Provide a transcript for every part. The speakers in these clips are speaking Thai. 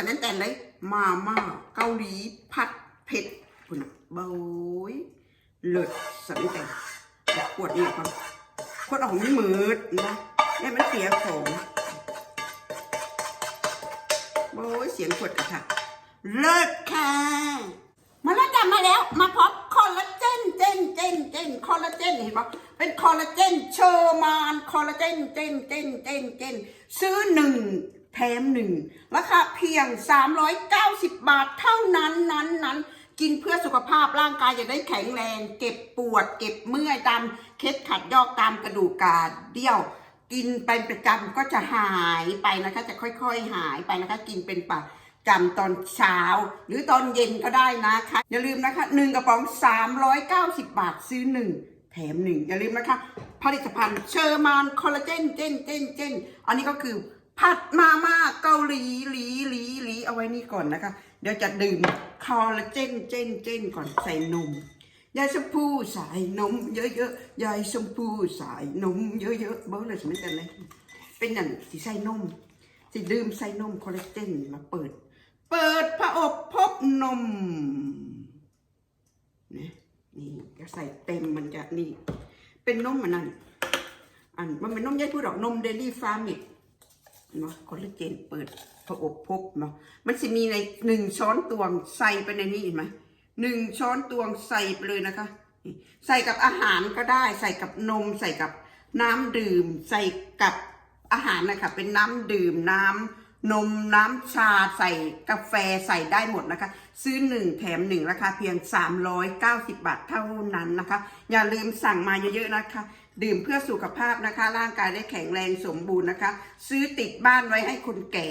ฉะนั้นแต่เลยมาม่าเกาหลีผัดเผ็ดคุณเบยเลิศสันแต่แต่ขวดนี่ก่อนขวดออกไม่มืดนะนี่มันเสียของโอ้ยเสียงขวดกระทะเลิศค่ะมาแล้วจ้ะมาแล้วมาพร้อมคอลลาเจนเจนเจนเจนคอลลาเจนเห็นปะเป็นคอลลาเจนเชอร์มานคอลลาเจนเจนเจนเจนเจนซื้อหนึ่ง แถมหนึ่งราคาเพียง 390 บาทเท่านั้นนั้นนั้นกินเพื่อสุขภาพร่างกายจะได้แข็งแรง เก็บปวด เก็บเมื่อยตามเคล็ดขัดยอกตามกระดูกกาเดี่ยว กินเป็นประจำก็จะหายไปนะคะ จะค่อยๆหายไปนะคะ กินเป็นประจำตอนเช้า หรือตอนเย็นก็ได้นะคะ อย่าลืมนะคะหนึ่งกระป๋อง 390 บาทซื้อหนึ่งแถมหนึ่งอย่าลืมนะคะ ผลิตภัณฑ์เชอร์มานคอลลาเจนเจนเจนเจนอันนี้ก็คือ ผัดมาม่าเกาหลีหลีหลีหลีเอาไว้นี่ก่อนนะคะ เดี๋ยวจะดื่มคอลลาเจนเจนเจนก่อนใส่นม ยายชมพูสายนมเยอะๆ ยายชมพูสายนมเยอะๆเบ้อเลยสมัยแต่เลยเป็นอย่างที่ใส่นมที่ดื่มใส่นมคอลลาเจนมาเปิด เปิดพระอบพบนมนะนี่ก็ใส่เต็มมันจะนี่ เป็นนมมันนั่นอันมันเป็นนมยายพูดดอกนมเดลี่ฟาร์มิก เนาะคอลลาเจนเปิดพระอบพบเนาะมันจะมีในหนึ่งช้อนตวงใส่ไปในนี้เห็นไหมหนึ่งช้อนตวงใส่ไปเลยนะคะ ใส่กับอาหารก็ได้ ใส่กับนม ใส่กับน้ำดื่ม ใส่กับอาหารนะคะเป็นน้ำดื่มน้ำนมน้ำชาใส่กาแฟใส่ได้หมดนะคะ ซื้อหนึ่งแถมหนึ่งราคาเพียง 390 บาทเท่านั้นนะคะ อย่าลืมสั่งมาเยอะๆนะคะ ดื่มเพื่อสุขภาพนะคะ ร่างกายได้แข็งแรงสมบูรณ์นะคะ ซื้อติดบ้านไว้ให้คนแก่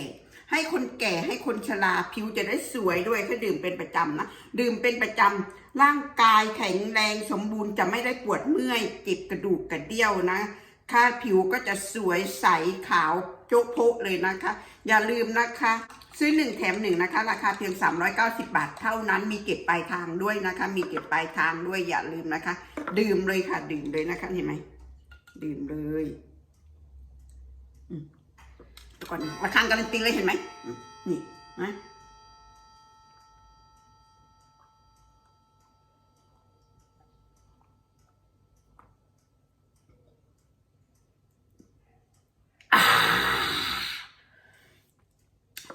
ให้คนแก่ให้คนชราผิวจะได้สวยด้วยถ้าดื่มเป็นประจำนะดื่มเป็นประจำร่างกายแข็งแรงสมบูรณ์จะไม่ได้ปวดเมื่อยจ็บกระดูกกระเดี่ยวนะค่าผิวก็จะสวยใสขาวโจ๊กโพเลยนะคะ อย่าลืมนะคะ ซื้อหนึ่งแถมหนึ่งนะคะ ราคาเพียง 390 บาทเท่านั้นมีเก็บปลายทางด้วยนะคะ มีเก็บปลายทางด้วยอย่าลืมนะคะ ดื่มเลยค่ะ ดื่มเลยนะคะเห็นไหม ดื่มเลยอืมเดี๋ยวก่อนราคาการันตีเลยเห็นไหมนี่นะ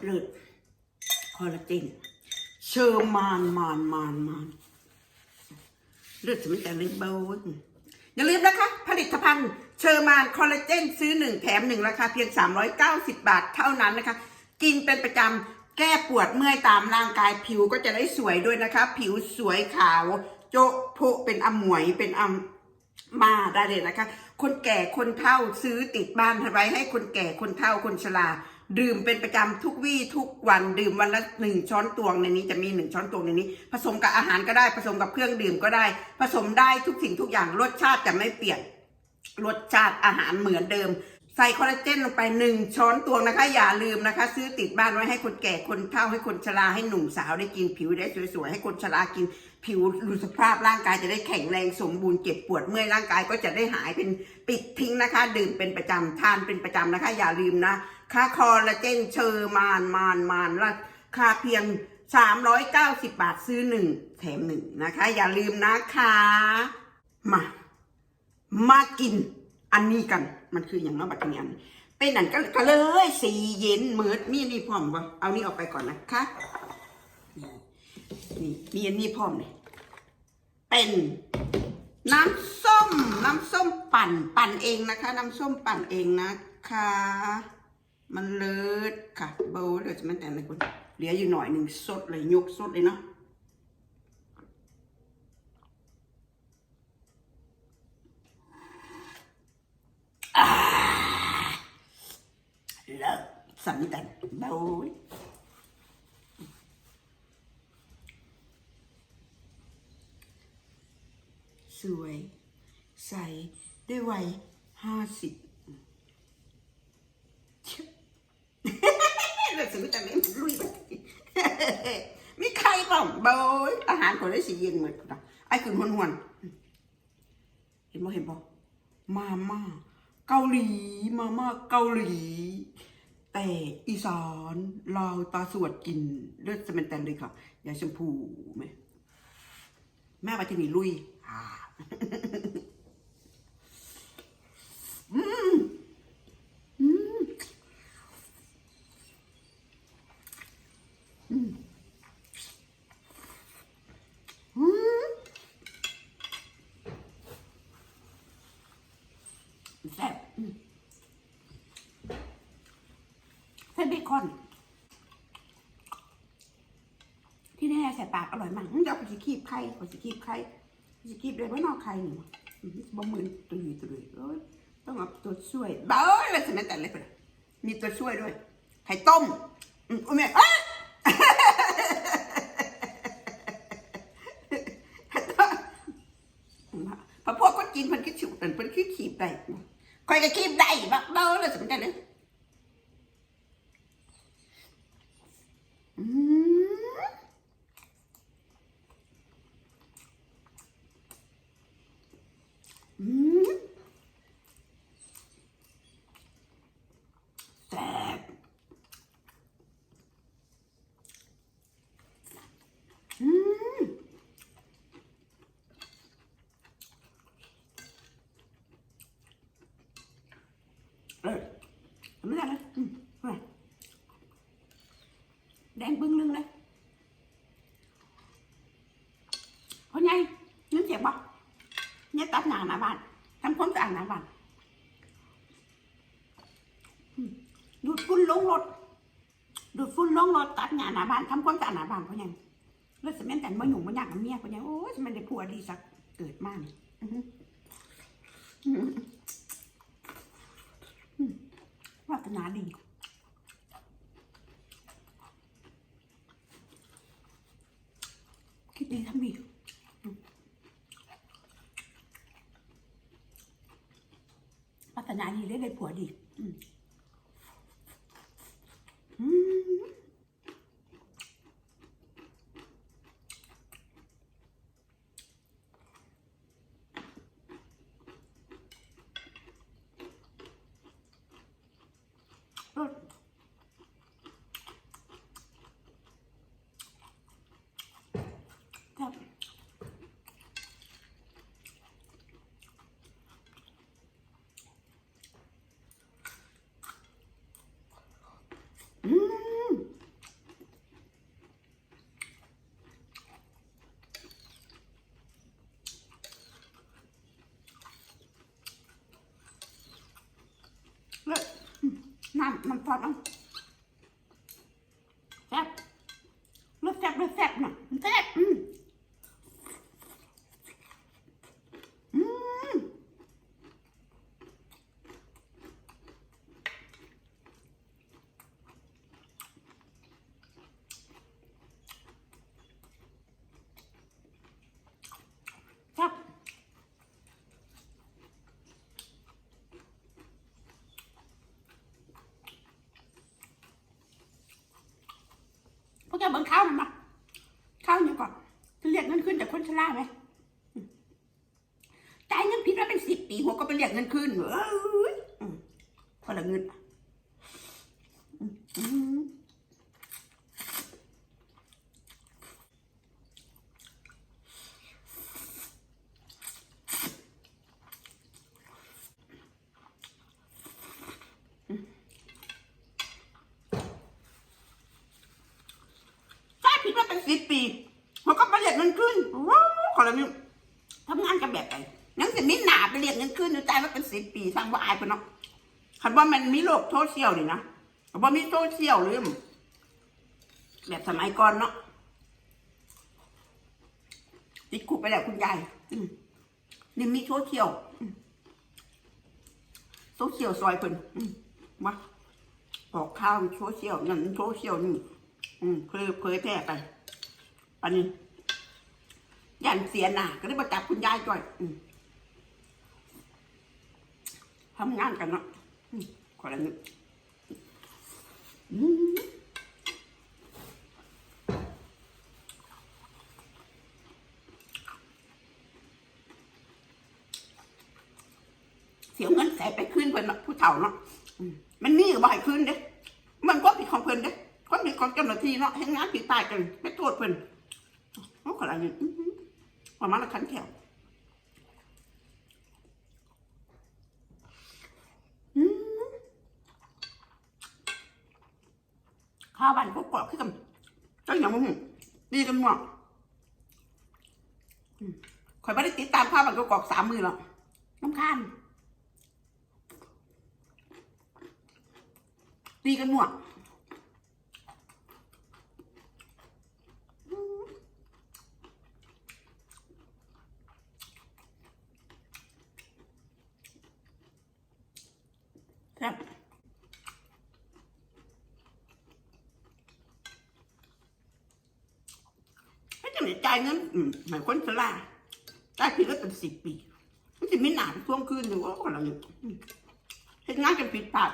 เลือดคอลลาเจนเชอร์มานมานมานมานเลือดสมัยแต่เล็กเบาเว้ย อย่าลืมนะคะ ผลิตภัณฑ์เชอร์มานคอลลาเจนซื้อหนึ่งแถมหนึ่งราคาเพียง 390 บาทเท่านั้นนะคะ กินเป็นประจำแก้ปวดเมื่อยตามร่างกายผิวก็จะได้สวยด้วยนะคะ ผิวสวยขาว โจะโพเป็นอมวยเป็นอำมาได้เลยนะคะ คนแก่คนเฒ่าซื้อติดบ้านไว้ให้คนแก่คนเฒ่าคนชรา ดื่มเป็นประจำทุกวี่ทุกวันดื่มวันละหนึ่งช้อนตวงในนี้จะมีหนึ่งช้อนตวงในนี้ ผสมกับอาหารก็ได้ผสมกับเครื่องดื่มก็ได้ ผสมได้ทุกสิ่งทุกอย่างรสชาติจะไม่เปลี่ยนรสชาติอาหารเหมือนเดิม ใส่คอลลาเจนลงไปหนึ่งช้อนตวงนะคะ อย่าลืมนะคะ ซื้อติดบ้านไว้ให้คนแก่คนเฒ่าให้คนชราให้หนุ่มสาวได้กินผิวได้สวยๆให้คนชรากินผิวดูสภาพร่างกายจะได้แข็งแรงสมบูรณ์เจ็บปวดเมื่อยร่างกายก็จะได้หายเป็นปิดทิ้งนะคะ ดื่มเป็นประจำทานเป็นประจำนะคะ อย่าลืมนะ ค่าคอลลาเจนเชอร์มานมานมานราคาเพียง 390 บาทซื้อหนึ่งแถมหนึ่งนะคะ อย่าลืมนะคะ มา มากินอันนี้กัน มันคืออย่างน้อบัตรเนียนเป็นอันก็ก็เลยสีเย็นมืดมีอันนี่พร้อมบ่เอานี่ออกไปก่อนนะคะนี่มีอันนี้พร้อมเลยเป็นน้ำส้ม น้ำส้มปั่น ปั่นเองนะคะ น้ำส้มปั่นเองนะคะ มันเลิศค่ะ เบาเดี๋ยวจะไม่แต่งเลยคุณเหลืออยู่หน่อยหนึ่งสดเลยยกสดเลยเนาะเลิกสันกันเบาสวย ใส ด้วยวัยห้าสิบเราซื้อแต่ไม่ลุยไป มีใครบ้างเบยอาหารคนได้สีเย็นเหมือนกันไอ้คุณหวนหวนๆเห็นบ่เห็นบ่มาม่าเกาหลีมาม่าเกาหลี แต่อีสานลาวตาสวดกินเลือดสเมนแตนเลยค่ะยาชมพูไหมแม่ไปที่นี่ลุยอ่า แซ่บอืมใส่เบคอนที่แน่ใส่ปากอร่อยมากเดี๋ยวไปสิคีบไข่ไปสิคีบไข่ไปสิคีบเลยว่านอกไข่หนูอื้อบ่เหมือนตุยตุยเอ้ยต้องเอาตัวช่วยเบ้าเอ้ยสมัยแต่เล็กเลยมีตัวช่วยด้วย ไข่ต้มอืมโอ้แม่เอ้ย พอพวกก็กินมันก็ฉิวแต่มันคือขีบได้ คอยก็ขีบได้บักเบ้าเลยสมกันเลยอืมอืมแซ่บอืม เออไม่ได้เลยมาแดงบึ้งลึงเลยเพราไงนึกเจ็บปะเนี่ยตัดหนาหน้าบ้านทำความสะอาดหน้าบ้านดูดฝุ่นลงรถดูดฝุ่นลงรถตัดหนาหน้าบ้านทำความสะอาดหน้าบ้านเพราะยังแล้วสมัยแต่มาหนุ่มมาอยากกับเมียเพราะยังโอ้ยมันได้ผัวดีสักเกิดมากนี่อื้อหืออื้อหือ วาสนาดีคิดดีทำดีวาสนาดีได้ได้ผัวดี อืมอืมเออครับอืมเลยอืม น้ำน้ำซอสเอาแซ่บรสแซ่บรสแซ่บน่ะแซ่บอืมอืมแซ่บ พวกแกเบิ่งข้าวมันมาข้าวอยู่ก่อนจะเรียกเงินขึ้นจากคนชราไหมใจ่ายเงินผิดมาเป็นสิบปีหัวก็ไปเรียกเงินขึ้นเอ้ยอืมพอละเงินอืมอืมจ่ายผิ ดมาเป็นสิบปีหัวก็ไปเรียกเงินขึ้นว้าวพอละเงินทำงานกันแบบไหนยังจะมีหนาไปเรียกเงินขึ้นอยู่จ่าเป็นสิบปีสร้างว่าอายไปเนาะคันว่ามันมีโลกโซเชียลนี่นะคันว่ามีโซเชียลหรือแบบสมัยก่อนเนาะติดคุกไปแล้วคุณยายนี่มีโซเชียลโซเชียลซอยเพิ่นมาออกข่าวโซเชียลนั่นโซเชียลนี่ อืมเผยเผยแพร่ไปอันนี้ยันเสียหน้าก็เลยมาจับคุณยายจ่อย อืมทำงานกันเนาะขอละนิดอืมเสียเงินใสไปขึ้นเพิ่นเนาะผู้เฒ่าเนาะอืมมันมีก็บ่ให้ขึ้นเด้ ของเจ้าหน้าที่เนาะให้งานผิดตายกันไม่โทษเพิ่นเขาขนาดนี้อื้ออประมาณละคันแถวอืมข้าวบ้านก็กรอบขึ้นกันเจ้าอย่างมึงดีกันหมดอืมข่อยไม่ได้ติดตามข้าวบ้านก็กรอบสามมือหรอกน้ำข้านดีกันหมด ครับให้ จะไม่ายเงินอืมหมายคนสลาจ่ายพี่ก็เป็นสิบปีมันจะมีหนาไปทวงคืนหรือว่าอะไรอยู่อืมเฮ็ดงานกันผิดพลาด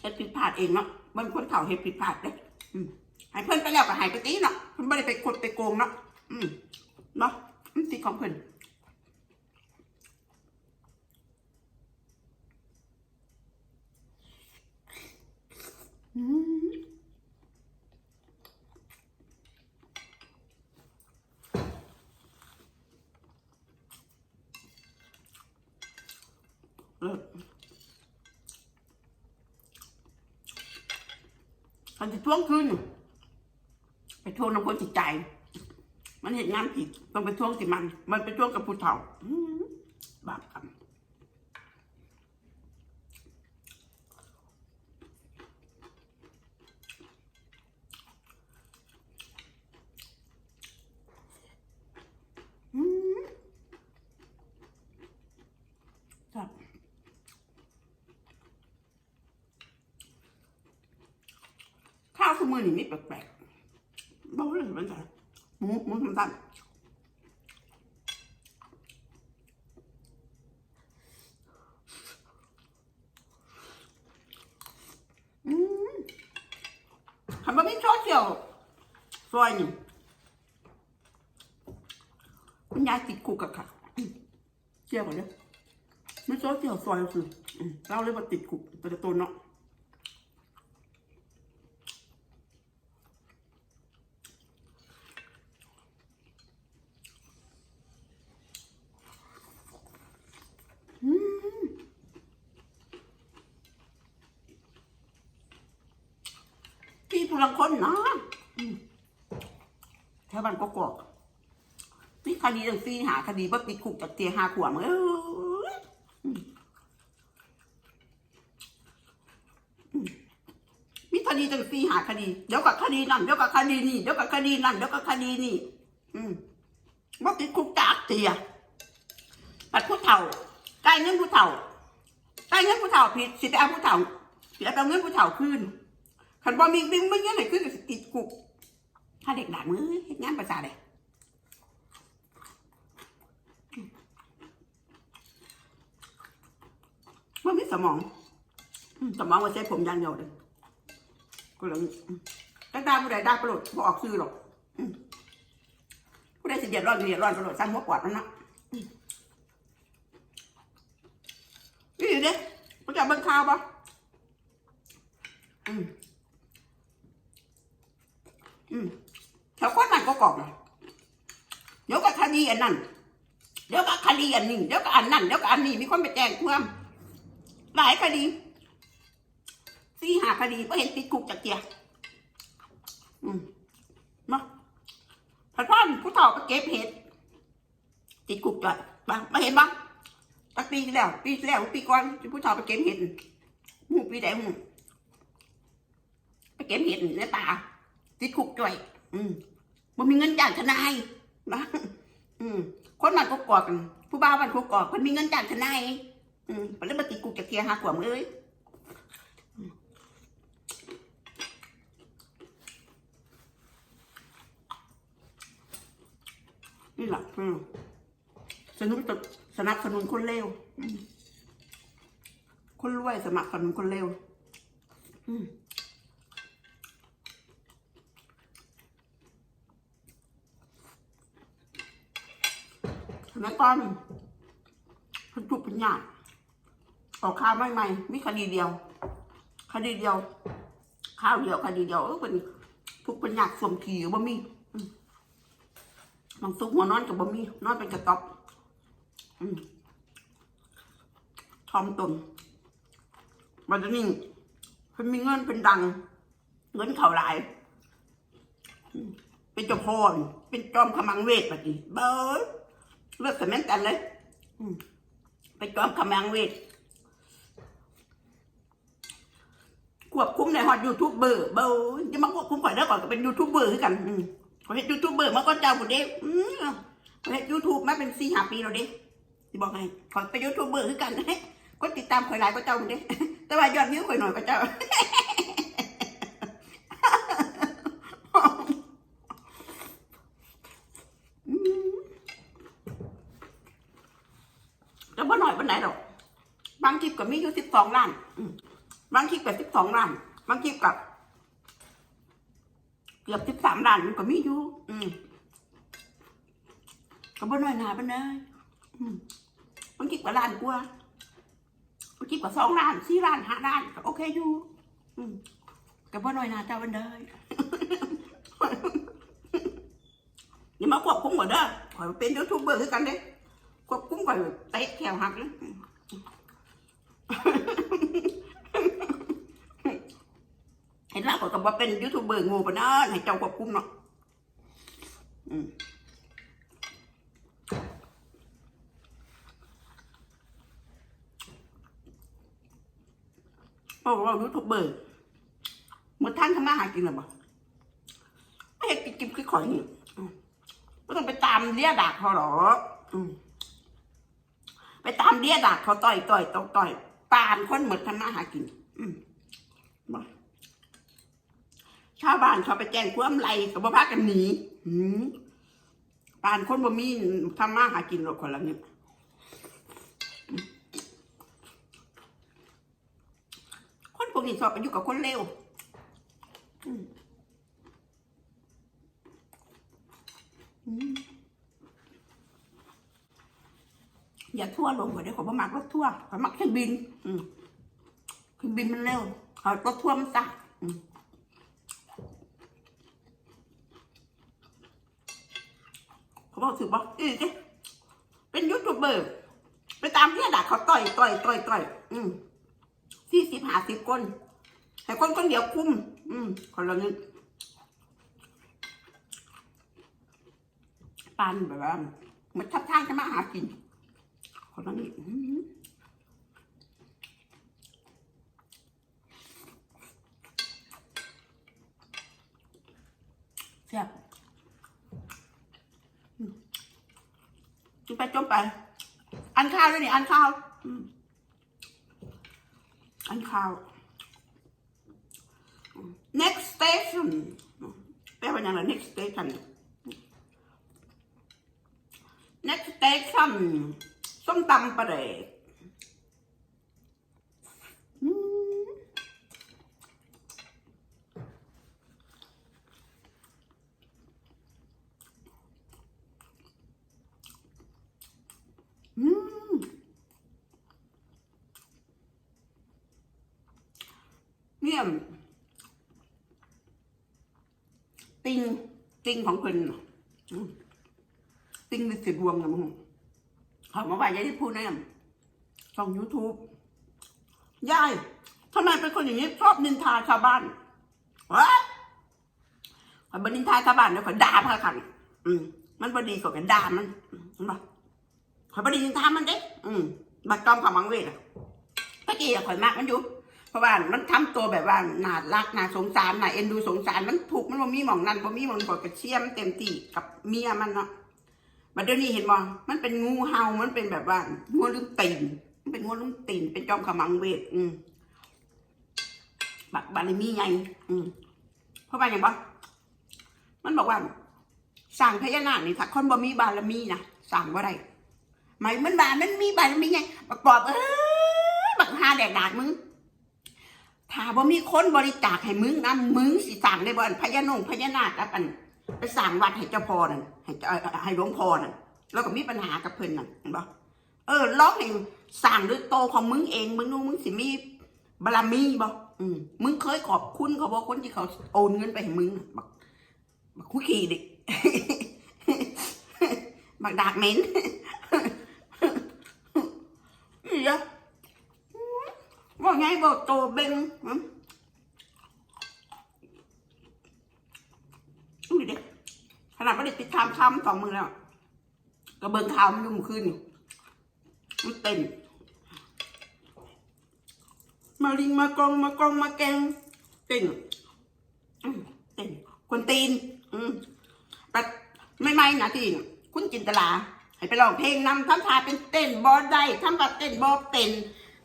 เฮ็ดผิดพลาดเองเนาะบางคนเข่าเฮ็ดผิดพลาดเด้หายเพิ่นไปแล้วก็หายไปตีเนาะเพิ่นไม่ได้ไปกดไปโกงเนาะอืมเนาะมันสิของเพิ่น อันที่ทวงคืนไปทวงน้ำคนจิตใจ มันเห็นงานผิดต้องไปทวงสิมัน มันไปทวงกับผู้เฒ่า อืมบาปกรรม อืมครับข้าวสมือนี่ไม่ แปลกๆบอกเลยมันจะหมูหมูทำตันอืมทำมไม่ชอบเจียวซอยหนึ่งคุณยายติดคุกอะค่ะเชี่ยวกว่าเนี้ยไม่ชอบเชี่ยวซอยคือเราเลยว่าติดคุกแต่ละตัวเนาะอืมพี่ผู้ลังคนนะอืมแถวบ้านก็กอกนี่คดีตั้งสี่หาคดีว่าติดคุกจากเตียห้าขวบเออมีคดีตั้งสี่หาคดี เดี๋ยวกับคดีนั่นเดี๋ยวกับคดีนี่เดี๋ยวกับคดีนั่นเดี๋ยวกับคดีนี่ อืมว่าติดคุกจากเตียปัดผู้เฒ่าใกล้เงินผู้เฒ่าใกล้เงินผู้เฒ่าผิดสิไปเอาผู้เฒ่าสิไปเอาเงินผู้เฒ่าคืนขันบอมีบิงไม่เงินไหนขึ้นก็สิติดคุก ถ้าเด็กด่ามือเฮ็ดงานภาษาใดมันมีสมองสมองว่าใช้ผมยางเดียวเลยก็เลยตั้งแต่ผู้ใดได้ประโยชน์บ่ออกซื้อหรอกผู้ใดสิเดือดร้อนเดือดร้อนประโยชน์สร้างหัวกวาดนั่นนะนี่เด้เขาจะเอาเบิ่งข่าวปะอืมอืม ถวคนนั้นก็กรอบเดี๋ยวก็คดีอันนั้นเดี๋ยวก็คดีอันนี้เดี๋ยวก็อันนั้นเดี๋ยวก็อันนี้มีคนไปแจ้งความหลายคดีสี่หาคดีก็เห็นติดคุกจากเกียอืมมาพันพ่อนผู้เฒ่าก็เก็บเห็ดติดคุกจ้ะบ้างมาเห็นบ้างตั้งปีแล้ว ปีแล้วปีก่อนผู้เฒ่าไปเก็บเห็ดหมูปีไหนหมูไปเก็บเห็ดในป่าติดคุกจ่อยอืม มันมีเงินจ้างทนายนะอืมคนมันก็กอดกันผู้บ้าวมันก็กอดคนมีเงินจ้างทนายอืมไปเล่นมาติดกูจะเทียหากว่ามเลยนี่แหละอืมสนุกสนับสนุนคนเลวคนรวยสมัครสนุนคนเลวอืม สมัยก่อนพันจุป็นยาออกข่าวใหม่ๆมีคดีเดียว คดีเดียวข้าวเดียวคดีเดียวเออเป็นทุกป็นอยาสวมขี่บ่มีอืมบางซุกหัวนอนกับบ่มีนอนเป็นกระต๊อบอืมทอมตนบัดนี้เพิ่นมีเงินเป็นดัง เงินเขาหลาย เป็นเจ้าพ่อเป็นจอมขมังเวทปะจีเบ้อ เลือกแต่แม่นกันเลยอืมเป็นจอมขมังเวทควบคุมในฮอตยูทูบเบอร์เบอร์จะมาควบคุมก่อนแล้วก่อนก็เป็นยูทูบเบอร์คือกันอืมเขาเห็นยูทูบเบอร์มาก่อนเจ้าบุเด้อืมเขาเห็นยูทูบมาเป็นสี่ห้าปีแล้วเด้ที่บอกไงขอเป็นยูทูบเบอร์คือกันก็ติดตามข่อยหลายก็เจ้าบุเด้แต่ว่ายอดวิวข่อยหน่อยก็เจ้า อืมแต่บ่ห น่อยบ่ไหนหรอกบางคลิปก็มีอยู่สิบสองล้านบางคลิปกับสิบสองล้าน บางคลิปกับเกือบสิบสามล้านมันก็มีอยู่อืมก็บ่น้อยหนาปานใดอืมบางคลิปกับล้านกว่าบางคลิปกับสองล้านสี่ล้านห้าล้านก็โอเคอยู่ อืมก็บ่น้อยหนาเจ้าปานใดอย่ามาควบคุมก่อนเด้อขอเป็นยูทูบเบอร์คือกันเด้ ควบคุมก่อนเตะแขวหักเลยเห็นแล้วก็บอกเป็นยูทูบเบอร์งูปะเนาะให้เจ้าควบคุมเนาะอืมบอกว่ายูทูบเบอร์เมื่อท่านทำมาหากินหรือเปล่าไม่ให้กินกินคือข่อยนี่ไม่ต้องไปตามเลี้ยดากเขาหรอกอืม ไปตามเลี้ยดากเขาต่อยต่อยต่อยต่อยปานคนเหมือนทำมาหากิน อืมชาวบ้านเขาไปแจ้งความไรกับบ่พากันหนีหืมปานคนบ่มีทำมาหากินหรอกคนละเนี่ยคนพวกนี้ชอบไปอยู่กับคนเลวอืมอืม อย่าทั่วลงกว่าเดี๋ยวขาบ่มักรถทั่วเขามักเครื่องบิน อืมเครื่องบินมันเร็วเขารถทั่วมันซะเขาบอกถือว่าเออเอ๊ะเป็นยูทูบเบอร์ไปตามที่ด่าเขาต่อยต่อยต่อยต่อย อืมสี่สิบห้าสิบคนแต่คนคนเดียวคุมอืมคนละเงินปานแบบว่ามันทับทางจะมาหากิน คนละเงินอืมแซ่บจมไปจมไป อันข้าวด้วยนี่ อันข้าวอันข้าว next station แปลว่าอย่างไร next station next station ส้มตำปลาเดกอืมอืมเนี่ยมติงติงของเพิ่นน่ะอืมติงในสิบวมนะมึง เขามาว่ายายที่พูดแน่ช่องยูทูบยายทำไมเป็นคนอย่างนี้ชอบนินทาชาวบ้านวะขอยบนินทาชาวบ้านแล้วขอยด่าพระคันอืมมันบดีกว่ากันด่ามันอืมเห็นปะขอยบดีนินทามันเด้อืมบัดจอมขมังเวทอะตะกี้ข่อยมากมันอยู่เพราะว่ามันทำตัวแบบว่าน่ารักน่าสงสารน่าเอ็นดูสงสารมันถูกมันบ่มีหมองนั่นบ่มีหมองกดกระเชียมเต็มที่กับเมียมันเนาะ บัดเดี๋ยวนี้เห็นบ่มันเป็นงูเห่ามันเป็นแบบว่างูลืมตีนมันเป็นงูลืมตีนเป็นจอมขมังเวทอืมบักบารมีไงอืมเพราะว่าอย่างบ่มันบอกว่าสั่งพญานาคนี่ถ้าคนบ่มีบารมีนะสั่งบ่ได้หมายมันบามันมีบารมีไงบักอบเอ้ยบักหาแดกดากมึงถ้าบ่มีคนบริจาคให้มึงนะมึงสิสั่งได้บ่พญานงพญานาคกับอัน ไปสั่งวัดให้เจ้าพ่อนั่นให้ให้หลวงพ่อนั่นแล้วก็มีปัญหากับเพิ่นนั่นเห็นบ่เออร้องให้สั่งด้วยโตของมึงเองมึงนู้มึงสิมีบารมีบ่อืมมึงเคยขอบคุณเขาบอกคนที่เขาโอนเงินไปให้มึงบักบักคุยขี่ดิบักดากเหม็นอีอะว่าไงบอกโตเบง อืมดูดิขนาดไม่ได้ติดตามคำสองมือแล้วก็เบิ่งข่าวมันดูเมื่อคืนนี่มันเต้นมาลิงมากองมากองมาแกงเต้นอืมเต้นคนตีน อืมแต่ไม่ไม่นะที่คุณจินตลา ให้ไปร้องเพลงนำทำท่าเป็นเต้นบอได้ทำแบบเต้นบอเต้น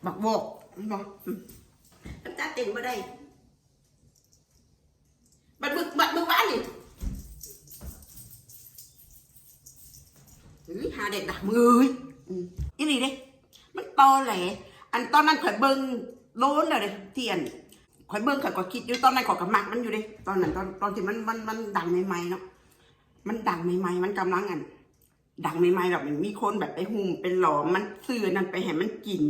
บักโบกบอกอืมทำท่าเต้นบอได้บัดบึกบัดบึกบ้านนี่ อื้อหาเด็กดักมืออืมอีนี่เด้มันตอแหลอันตอนนั้นข่อยเบิ่งโล้นเลยเทียนข่อยเบิ่งข่อยก็คิดอยู่ตอนนั้นข่อยก็มักมันอยู่เด้ตอนนั้นตอนตอนที่มันมันมันดังใหม่ๆเนาะมันดังใหม่ๆมันกำลังอันดังใหม่ๆแบบมันมีคนแบบไปหุ่มเป็นหลอมมันซื้อนั่นไปให้มันกิน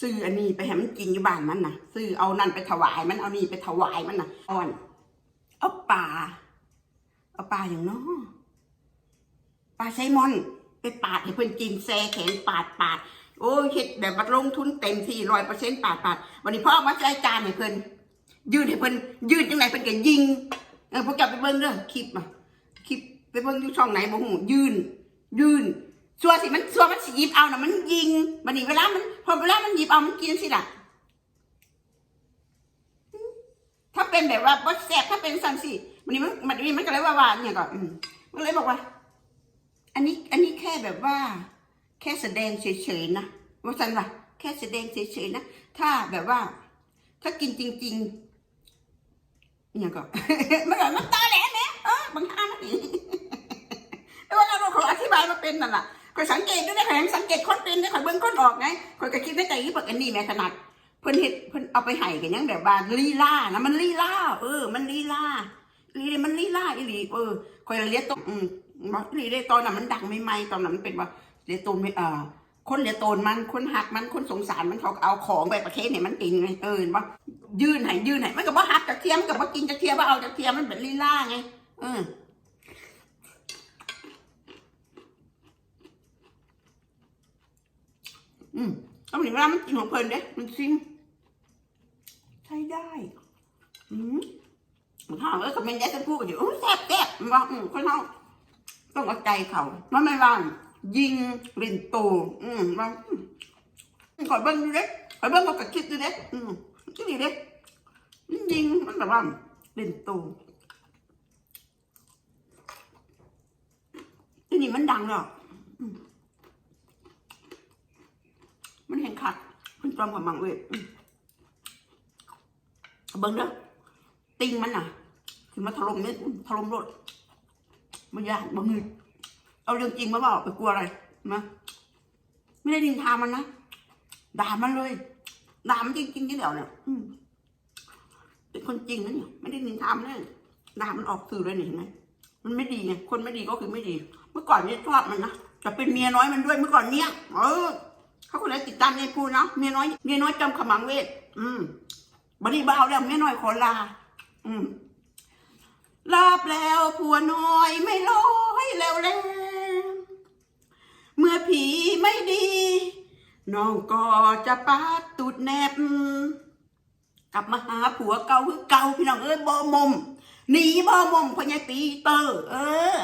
ซื้ออันนี้ไปให้มันกินอยู่บ้านมันนะซื้อเอานั่นไปถวายมันเอานี่ไปถวายมันนะอ่อนเอาปลาเอาปลาอย่างน้อปลาไซลมอน ไปปาดให้เพิ่นกินแซ่แข็งปาดปาดโอ้ยเฮ็ดแบบบัดลงทุนเต็มที่ร้อยเปอร์เซ็นต์ปาดปาดวันนี้พ่อมาใช้จานให้เพิ่นยืดให้เพิ่นยืดจังไหนเพิ่นก็ยิงเออพวกเจับไปเบิ่งเด้อคลิปอะคลิปไปเบิ่งอยู่ช่องไหนบ่ฮู้ยืน ยืนส่วนสิมันส่วนมันสิหยิบเอาน่ะมันยิงบัดนี้เวลามันพอเวลามันหยิบเอามันกินสิล่ะถ้าเป็นแบบว่าบ่แซ่บถ้าเป็นสั่นสิวันนี้มันมันนี้มันก็เลยว่าว่าเนี่ยก็อืมมันเลยบอกว่า อันนี้อันนี้แค่แบบว่า แค่แสดงเฉยๆนะว่าสันว่าแค่แสดงเฉยๆนะถ้าแบบว่า ถ้ากินจริงๆเนี่ยก็มันก็มันตาแหลมเนี่ยเออบางท่ามันนี่แต่ว่าเราขออธิบายมาเป็นนั่นแหละคอยสังเกตด้วยนะคอยสังเกตคนเป็นนะคอยเบิ้งคนออกไงคอยก็คิดในใจยี่ปกอันนี้แม่ขนาดเพิ่นเห็ดเพิ่นเอาไปให้กันยังแบบว่าลีลานะมันลีลาเออ มันลีลาลีมันลีลาอีหลีเออคอยเรียกตรงอืม บอกอีหลีได้ตอนนั้นมันดังไม่ไม่ตอนนั้นมันเป็นว่าเรียกตนไม่เออคนเรียกตนมันคนหักมันคนสงสารมันเขาเอาของไปประเทศเนี่ยมันกินไงเออว่ายื่นให้ยื่นให้มันก็บ่หักจากเทียมกับบ่กินจากเทียมว่าเอาจากเทียมมันเป็นลีลาไงเอออืมต้องเห็นเวลามันกินของเพลินเด้มันซิมใช้ได้ อืมมันถามว่าคอมเมนต์ได้จะพูดกันอยู่แซ่บแซ่บมันว่าอืมคนเขา ต้องเอาใจเขามันไม่ว่างยิงรินโตอืมว่าอืมขอเบิ้งดูเด้ขอเบิ้งเขากระคิดดูเด้อืมคิดดูเด้มันยิงมันแบบว่ารินโตที่นี่มันดังหรอกมันเห็นขัดมันจอมกับมังเวทเบิ้งเด้อติงมันน่ะคือมาถล่มเนี่ยถล่มรถ มันยากบ่มือเอาเรื่องจริงมาบอกไปกลัวอะไรมาไม่ได้ดินทามันนะด่ามันเลยด่ามันจริงจริงๆที่เดียวเนี่ยอืเป็นคนจริงนะเนี่ยไม่ได้ดินทามันเลยด่ามันออกสื่อเลยเนี่ยเห็นไหมมันไม่ดีไงคนไม่ดีก็คือไม่ดี เมื่อก่อนเนี่ยชอบมันนะจะเป็นเมียน้อยมันด้วยเมื่อก่อนเนี่ยเออเขาก็เลยติดตามในพูเนาะเมียน้อยเมียน้อยจำขมังเวทอืมบัดนี้บ่าแล้วเมียน้อยขอลา อืม ลาบแล้วผัวน้อยไม่ร้อยแล้วแลเมื่อผีไม่ดี น้องก็จะปาดตุดแนบ กลับมาหาผัวเก่าคือเก่าพี่น้องเอ้ยบ่มมหนีบ่มมพญาตีเตอร์เออ